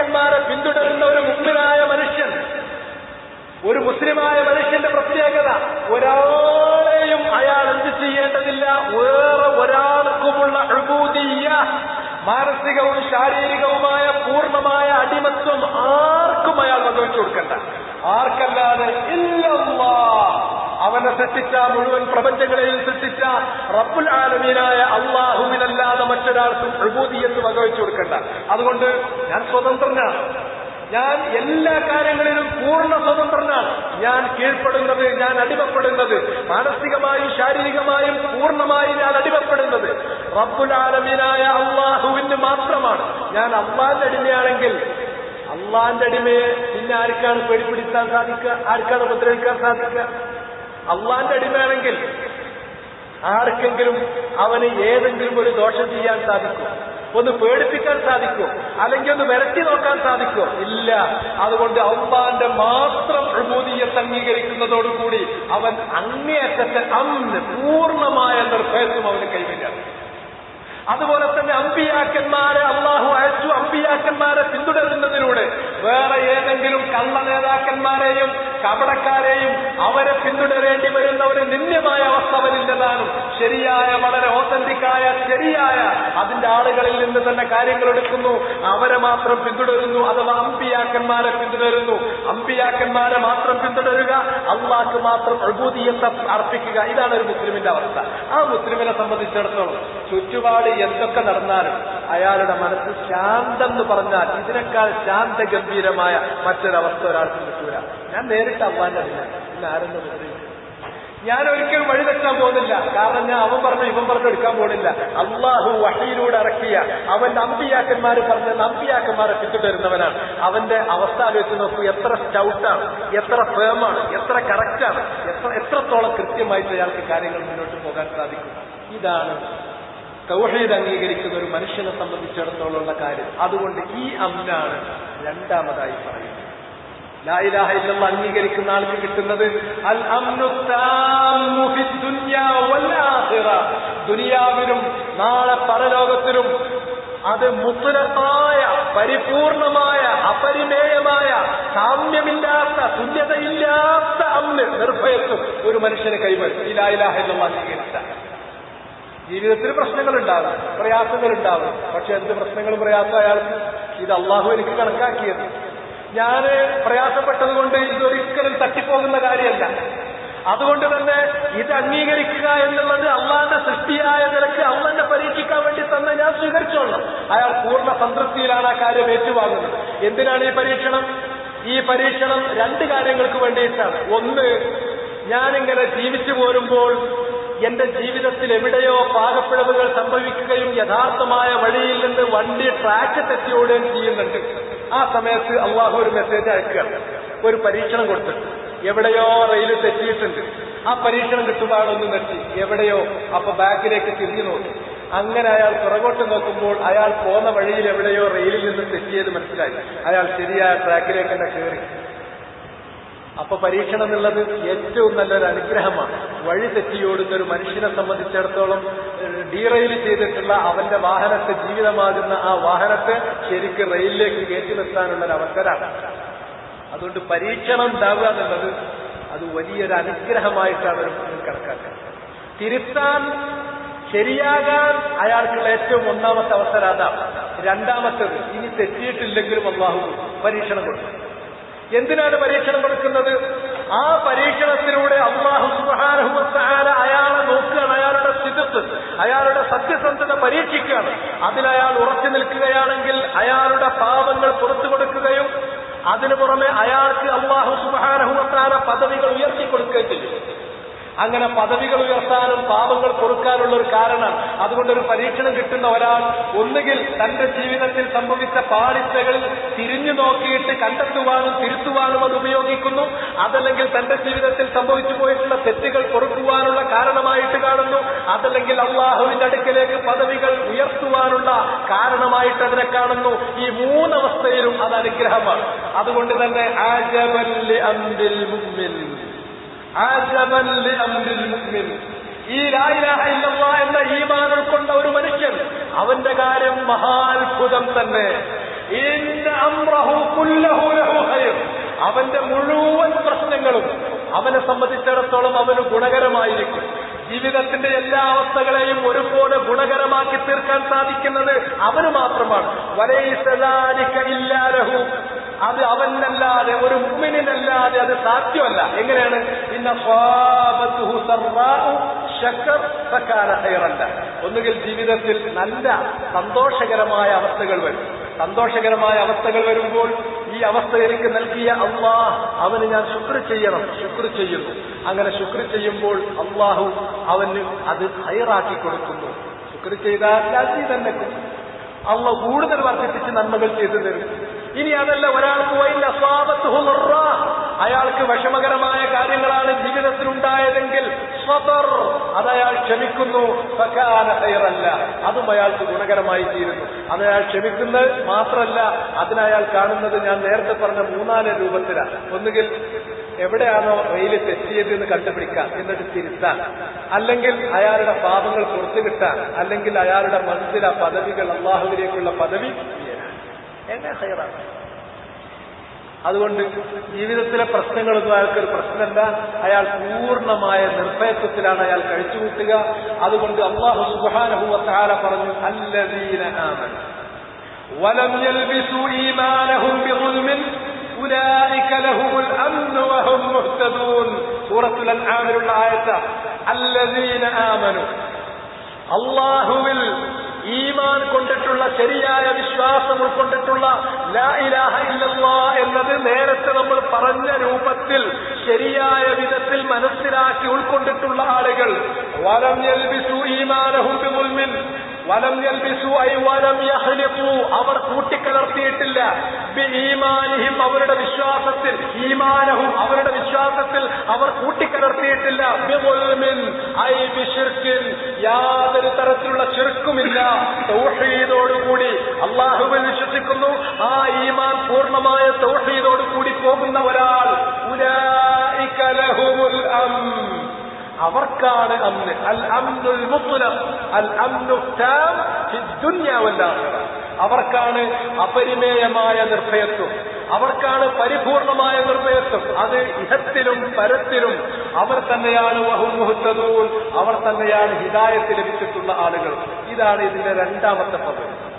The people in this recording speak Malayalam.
അമ്പിയാക്കന്മാരെ പിന്തുടരുന്ന ഒരു മുഗ്മിനായ മനുഷ്യൻ ഒരു മുസ്ലിമായ മനുഷ്യന്റെ പ്രത്യേകത ഒരാളെയും അയാൾ എന്ത് ചെയ്യേണ്ടതില്ല വേറെ ഒരാൾക്കുമുള്ള അഴുബൂതിയ മാനസികവും ശാരീരികവുമായ പൂർണമായ അടിമത്വം ആർക്കും അയാൾ വകവെച്ചു കൊടുക്കണ്ട. ആർക്കല്ലാതെ ഇല്ലല്ലാ. അവനെ സൃഷ്ടിച്ച മുഴുവൻ പ്രപഞ്ചങ്ങളെയും സൃഷ്ടിച്ച റബ്ബുൽ ആലമീനായ അള്ളാഹുവിനല്ലാതെ മറ്റൊരാൾക്കും പ്രഭൂതിയെന്ന് വകവെച്ചു കൊടുക്കണ്ട. അതുകൊണ്ട് ഞാൻ സ്വതന്ത്രനാണ്. ഞാൻ എല്ലാ കാര്യങ്ങളിലും പൂർണ സ്വതന്ത്രനാണ്. ഞാൻ കീഴ്പ്പെടുന്നത് ഞാൻ അടിമപ്പെടുന്നത് മാനസികമായും ശാരീരികമായും പൂർണമായി ഞാൻ അടിമപ്പെടുന്നത് റബ്ബുൽ ആലമീനായ അള്ളാഹുവിന് മാത്രമാണ്. ഞാൻ അള്ളാന്റെ അടിമയാണെങ്കിൽ അള്ളാന്റെ അടിമയെ പിന്നെ ആർക്കാണ് പേടിപ്പിടിക്കാൻ സാധിക്കുക? ആർക്കാണ് ഉപദ്രവിക്കാൻ സാധിക്കുക? അള്ളാന്റെ അടിമയാണെങ്കിൽ ആർക്കെങ്കിലും അവന് ഏതെങ്കിലും ഒരു ദോഷം ചെയ്യാൻ സാധിക്കും? ഒന്ന് പേടിപ്പിക്കാൻ സാധിക്കും? അല്ലെങ്കിൽ ഒന്ന് വരട്ടി നോക്കാൻ സാധിക്കും? ഇല്ല. അതുകൊണ്ട് അമ്മാന്റെ മാത്രം പ്രബോധീയത്ത് അംഗീകരിക്കുന്നതോടുകൂടി അവൻ അങ്ങേയറ്റത്തെ അന്ന് പൂർണമായ നിർഭയത്വം അവന് കൈവരികയാണ് അതുപോലെ തന്നെ അമ്പിയാക്കന്മാരെ അള്ളാഹു അയച്ചു. അമ്പിയാക്കന്മാരെ പിന്തുടരുന്നതിലൂടെ വേറെ ഏതെങ്കിലും കള്ള നേതാക്കന്മാരെയും കപടക്കാരെയും അവരെ പിന്തുടരേണ്ടി വരുന്ന ഒരു നിന്ദ്യമായ അവസ്ഥ വരില്ലതാണ് ശരിയായ വളരെ ഓതന്റിക്കായ ശരിയായ അതിന്റെ ആളുകളിൽ നിന്ന് തന്നെ കാര്യങ്ങൾ എടുക്കുന്നു അവരെ മാത്രം പിന്തുടരുന്നു അഥവാ അമ്പിയാക്കന്മാരെ പിന്തുടരുന്നു. അമ്പിയാക്കന്മാരെ മാത്രം പിന്തുടരുക അള്ളാക്ക് മാത്രം അഴുബൂതിയത്തെ അർപ്പിക്കുക. ഇതാണ് ഒരു മുസ്ലിമിന്റെ അവസ്ഥ. ആ മുസ്ലിമിനെ സംബന്ധിച്ചിടത്തോളം ചുറ്റുപാട് എന്തൊക്കെ നടന്നാലും അയാളുടെ മനസ്സ് ശാന്തം എന്ന് പറഞ്ഞാൽ ഇതിനേക്കാൾ ശാന്തഗംഭീരമായ മറ്റൊരവസ്ഥ ഒരാൾക്ക് ഞാൻ നേരിട്ട് അമ്മാന്റെ പിന്നെ ആരെന്ന് ഞാൻ ഒരിക്കലും വഴി തെറ്റാൻ പോകുന്നില്ല. കാരണം ഞാൻ അവൻ പറഞ്ഞു ഇവൻ പറഞ്ഞു എടുക്കാൻ പോകുന്നില്ല. അള്ളാഹു വഹിയിലൂടെ ഇറക്കിയ അവന്റെ അമ്പിയാക്കന്മാർ പറഞ്ഞ അമ്പിയാക്കന്മാരെ പിന്തുടരുന്നവനാണ്. അവന്റെ അവസ്ഥ ആലോചിച്ച് നോക്കൂ എത്ര സ്റ്റൗട്ടാണ് എത്ര ഫേമാണ് എത്ര കറക്റ്റാണ് എത്ര എത്രത്തോളം കൃത്യമായിട്ട് അയാൾക്ക് കാര്യങ്ങൾ മുന്നോട്ട് പോകാൻ സാധിക്കും. ഇതാണ് തൗഹീദ് അംഗീകരിക്കുന്ന ഒരു മനുഷ്യനെ സംബന്ധിച്ചിടത്തോളമുള്ള കാര്യം. അതുകൊണ്ട് ഈ അമ്നാണ് രണ്ടാമതായി പറയുന്നത്. ലായിലാഹ അംഗീകരിക്കുന്ന ആൾക്ക് കിട്ടുന്നത് അൽ ദുനിയാവിലും നാളെ പരലോകത്തിലും അത് മുത്തലത്തായ പരിപൂർണമായ അപരിമേയമായ സാമ്യമില്ലാത്ത തുല്യതയില്ലാത്ത അന്ന് നിർഭയത്വം ഒരു മനുഷ്യന് കൈവരും. ഈ ലായിലാഹ അംഗീകരിച്ച. ജീവിതത്തിൽ പ്രശ്നങ്ങളുണ്ടാവും പ്രയാസങ്ങളുണ്ടാവും പക്ഷെ എന്ത് പ്രശ്നങ്ങളും പ്രയാസം അയാൾക്ക്? ഇത് അള്ളാഹു എനിക്ക് കണക്കാക്കിയത്. ഞാൻ പ്രയാസപ്പെട്ടത് കൊണ്ട് ഇതൊരിക്കലും തട്ടിപ്പോകുന്ന കാര്യമല്ല. അതുകൊണ്ട് തന്നെ ഇത് അംഗീകരിക്കുക എന്നുള്ളത് അള്ളാന്റെ സൃഷ്ടിയായ നിലയ്ക്ക് അള്ളാന്റെ പരീക്ഷിക്കാൻ വേണ്ടി തന്നെ ഞാൻ സ്വീകരിച്ചോളണം അയാൾ പൂർണ സംതൃപ്തിയിലാണ് ആ കാര്യം ഏറ്റുവാങ്ങുന്നത്. എന്തിനാണ് ഈ പരീക്ഷണം? ഈ പരീക്ഷണം രണ്ട് കാര്യങ്ങൾക്ക് വേണ്ടിയിട്ടാണ്. ഒന്ന് ഞാനിങ്ങനെ ജീവിച്ചു പോരുമ്പോൾ എന്റെ ജീവിതത്തിൽ എവിടെയോ പാകപ്പിഴവുകൾ സംഭവിക്കുകയും യഥാർത്ഥമായ വഴിയിൽ നിന്ന് വണ്ടി ട്രാക്ക് തെറ്റിയോടുകയും ചെയ്യുന്നുണ്ട്. ആ സമയത്ത് അള്ളാഹു ഒരു മെസ്സേജ് അയക്കുകയാണ് ഒരു പരീക്ഷണം കൊടുത്തിട്ട്. എവിടെയോ റെയിൽ തെറ്റിയിട്ടുണ്ട്. ആ പരീക്ഷണം കിട്ടുമ്പോഴൊന്ന് നിർത്തി. എവിടെയോ. അപ്പൊ ബാക്കിലേക്ക് തിരിഞ്ഞു നോക്കി. അങ്ങനെ അയാൾ പുറകോട്ട് നോക്കുമ്പോൾ അയാൾ പോന്ന വഴിയിൽ എവിടെയോ റെയിലിൽ നിന്ന് തെറ്റിയത് മനസ്സിലായി. അയാൾ ശരിയായ ട്രാക്കിലേക്ക് തന്നെ കയറി അപ്പൊ പരീക്ഷണം എന്നുള്ളത് ഏറ്റവും നല്ലൊരു അനുഗ്രഹമാണ്. വഴി തെറ്റിയോടുന്ന ഒരു മനുഷ്യനെ സംബന്ധിച്ചിടത്തോളം ഡീറെയിൽ ചെയ്തിട്ടുള്ള അവന്റെ വാഹനത്തെ ജീവിതമാകുന്ന ആ വാഹനത്തെ ശരിക്ക് റെയിലിലേക്ക് കയറ്റി നിർത്താനുള്ള ഒരു അവസരമാണ് അതുകൊണ്ട് പരീക്ഷണം ഉണ്ടാവുക എന്നുള്ളത് അത് വലിയൊരു അനുഗ്രഹമായിട്ടാണ് ഒരു മുന്നിൽ കണക്കാക്കുന്നത്. തിരുത്താൻ ശരിയാകാൻ അയാൾക്കുള്ള ഏറ്റവും ഒന്നാമത്തെ അവസരം അതാണ് രണ്ടാമത്തത് ഇനി തെറ്റിയിട്ടില്ലെങ്കിലും അള്ളാഹു പരീക്ഷണം കൊടുക്കും. എന്തിനാണ് പരീക്ഷണം കൊടുക്കുന്നത്? ആ പരീക്ഷണത്തിലൂടെ അള്ളാഹു സുബാനഹുമത്താല അയാളെ നോക്കുകയാണ് അയാളുടെ സ്ഥിതിത്ത് അയാളുടെ സത്യസന്ധത പരീക്ഷിക്കുകയാണ്. അതിലയാൾ ഉറച്ചു നിൽക്കുകയാണെങ്കിൽ അയാളുടെ പാപങ്ങൾ പുറത്തു കൊടുക്കുകയും അതിനു പുറമെ അയാൾക്ക് അള്ളാഹു സുബാനഹുമത്താല പദവികൾ ഉയർത്തി കൊടുക്കുകയും ചെയ്യും അങ്ങനെ പദവികൾ ഉയർത്താനും പാപങ്ങൾ പൊറുക്കാനുള്ള ഒരു കാരണം അതുകൊണ്ട് ഒരു പരീക്ഷണം കിട്ടുന്ന ഒരാൾ ഒന്നുകിൽ തന്റെ ജീവിതത്തിൽ സംഭവിച്ച പാളിച്ചകളിൽ തിരിഞ്ഞു നോക്കിയിട്ട് കണ്ടെത്തുവാനും തിരുത്തുവാനും അത് ഉപയോഗിക്കുന്നു അതല്ലെങ്കിൽ തന്റെ ജീവിതത്തിൽ സംഭവിച്ചു പോയിട്ടുള്ള തെറ്റുകൾ പൊറുക്കുവാനുള്ള കാരണമായിട്ട് കാണുന്നു അതല്ലെങ്കിൽ അള്ളാഹുവിന്റെ അടുക്കിലേക്ക് പദവികൾ ഉയർത്തുവാനുള്ള കാരണമായിട്ട് അതിനെ കാണുന്നു. ഈ മൂന്നവസ്ഥയിലും അത് അനുഗ്രഹമാണ്. അതുകൊണ്ട് തന്നെ ആജബല്ലി അംബിൽ മുഅ്മിൻ ആജബൻ ലിഅംരിൽ മുഅ്മിൻ. ഈ ലായിലാഹ ഇല്ലല്ലാഹ് എന്ന ഈമാൻ ഉൾക്കൊണ്ട ഒരു മനുഷ്യൻ അവന്റെ കാര്യം മഹാത്ഭുതം തന്നെ. അവന്റെ മുഴുവൻ പ്രശ്നങ്ങളും അവനെ സംബന്ധിച്ചിടത്തോളം അവന് ഗുണകരമായിരിക്കും. ജീവിതത്തിന്റെ എല്ലാ അവസ്ഥകളെയും ഒരുപോലെ ഗുണകരമാക്കി തീർക്കാൻ സാധിക്കുന്നത് അവന് മാത്രമാണ്. വലൈസലാലിക ഇല്ലാലഹു അത് അവനല്ലാതെ ഒരു മുമ്മിനല്ലാതെ അത് സാധ്യമല്ല. എങ്ങനെയാണ്? ഇന്ന ശക്കർ ഖൈറല്ല ഒന്നുകിൽ ജീവിതത്തിൽ നല്ല സന്തോഷകരമായ അവസ്ഥകൾ വരും. സന്തോഷകരമായ അവസ്ഥകൾ വരുമ്പോൾ ഈ അവസ്ഥ എനിക്ക് നൽകിയ അള്ളാഹ് അവന് ഞാൻ ശുക്ർ ചെയ്യണം ശുക്ർ ചെയ്യുന്നു. അങ്ങനെ ശുക്ർ ചെയ്യുമ്പോൾ അള്ളാഹു അവന് അത് ഹൈറാക്കി കൊടുക്കുന്നു. ശുക്ർ ചെയ്താൽ തന്നെ അള്ള കൂടുതൽ വർദ്ധിപ്പിച്ച് നന്മകൾ ചെയ്തു തരും. ഇനി അതല്ല ഒരാൾക്ക് വൈൽ അസ്വാബത്തുഹു മുർറ. അയാൾക്ക് വിഷമകരമായ കാര്യങ്ങളാണ് ജീവിതത്തിൽ ഉണ്ടായതെങ്കിൽ സ്വതർ. അത് അയാൾ ക്ഷമിക്കുന്നു. ഖൈറല്ല. അതും അയാൾക്ക് ഗുണകരമായി തീരുന്നു. അത് അയാൾ ക്ഷമിക്കുന്നത് മാത്രമല്ല അതിനയാൾ കാണുന്നത് ഞാൻ നേരത്തെ പറഞ്ഞ മൂന്നാൽ രൂപത്തിലാണ് ഒന്നുകിൽ എവിടെയാണോ റെയിൽ തെറ്റിയത് എന്ന് കണ്ടുപിടിക്കാം എന്നിട്ട് തിരുത്താൻ. അല്ലെങ്കിൽ അയാളുടെ പാപങ്ങൾ പുറത്തു കിട്ടാൻ അല്ലെങ്കിൽ അയാളുടെ മനസ്സിലാ പദവികൾ അള്ളാഹുവിലേക്കുള്ള പദവി ചെയ്യാൻ എന്നെ ഹൈറാണ് അതുകൊണ്ട് ജീവിതത്തിലെ പ്രശ്നങ്ങളൊന്നും അയാൾക്കൊരു പ്രശ്നമല്ല അയാൾ പൂർണ്ണമായ നിർഭയത്വത്തിലാണ് അയാൾ കഴിച്ചുകൂട്ടുക അതുകൊണ്ട് അള്ളാഹു സുബാനഹുല പറഞ്ഞു അല്ലദീന ആമൻ ولم يلبسوا إيمانهم بظلم أولئك لهم الأمن وهم مهتدون سورة الأنعام الآية الذين آمنوا അള്ളാഹുവിൽ ഈമാൻ കൊണ്ടിട്ടുള്ള ശരിയായ വിശ്വാസം ഉൾക്കൊണ്ടിട്ടുള്ള ലാ ഇലാഹ ഇല്ലല്ലാ എന്നത് നേരത്തെ നമ്മൾ പറഞ്ഞ രൂപത്തിൽ ശരിയായ വിധത്തിൽ മനസ്സിലാക്കി ഉൾക്കൊണ്ടിട്ടുള്ള ആളുകൾ. വലം യൽബിസു ഈമാനഹും വലം യൽബിസു ഐ വലം യഹ്ലിഖു. അവർ കൂട്ടിക്കലർത്തിയിട്ടില്ല. ഈമാനിഹിം അവരുടെ വിശ്വാസത്തിൽ ഈമാനഹും അവരുടെ വിശ്വാസത്തിൽ അവർ കൂട്ടിക്കലർത്തിയിട്ടില്ല. ഐ ബിഷിർക്കിൻ യാതൊരു തരത്തിലുള്ള ചെറുക്കുമില്ല തൗഹീദോടുകൂടി അള്ളാഹുവിൽ വിശ്വസിക്കുന്നു. ആ ഈമാൻ പൂർണമായ തൗഹീദോട് കൂടി പോകുന്ന ഒരാൾ. ഉലായിക്കലഹുൽ അം. അവർക്കാണ് അന്ന് അൽ അംദുൽ മുത്ലം അൽ അമ്നു താം ഫി ദുനിയ വൽ ആഖിറ. അവർക്കാണ് അപരിമേയമായ നിർഭയത്വം. അവർക്കാണ് പരിപൂർണമായ നിർഭയത്വം. അത് ഇഹത്തിലും പരത്തിലും അവർ തന്നെയാണ് വഹുമുഹത്തതൂൻ അവർ തന്നെയാണ് ഹിദായത്ത് ലഭിച്ചിട്ടുള്ള ആളുകൾ. ഇതാണ് ഇതിന്റെ രണ്ടാമത്തെ പദം